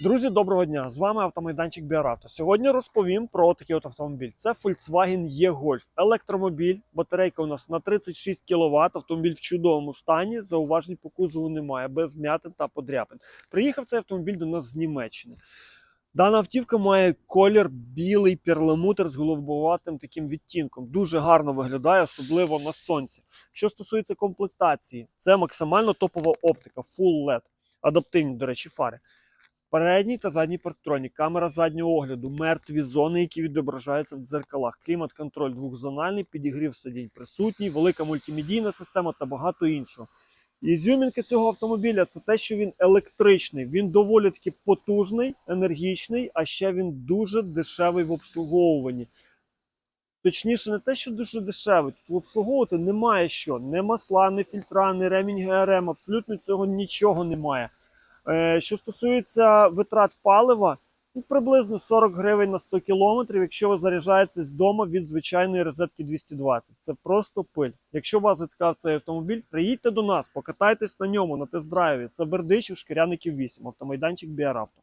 Друзі, доброго дня! З вами автомайданчик Біарато. Сьогодні розповім про такий от автомобіль. Це Volkswagen E-Golf. Електромобіль. Батарейка у нас на 36 кВт. Автомобіль в чудовому стані. Зауважень по кузову немає, без вмятин та подряпин. Приїхав цей автомобіль до нас з Німеччини. Дана автівка має колір білий перламутр з голубоватим таким відтінком. Дуже гарно виглядає, особливо на сонці. Що стосується комплектації, це максимально топова оптика, Full LED. Адаптивні, до речі, фари. Передній та задній парктронік, камера заднього огляду, мертві зони, які відображаються в дзеркалах, клімат-контроль двохзональний, підігрів сидінь присутній, велика мультимедійна система та багато іншого. І зюмінка цього автомобіля це те, що він електричний. Він доволі таки потужний, енергічний, а ще він дуже дешевий в обслуговуванні. Точніше, не те, що дуже дешевий. Тут обслуговувати немає що. Не масла, не фільтра, не ремінь ГРМ. Абсолютно цього нічого немає. Е, Що стосується витрат палива, ну, приблизно 40 гривень на 100 кілометрів, якщо ви заряджаєтесь вдома від звичайної розетки 220. Це просто пиль. Якщо вас зацікав цей автомобіль, приїдьте до нас, покатайтесь на ньому на тест-драйві. Це Бердичів, Шкіряників 8, автомайданчик Біаравто.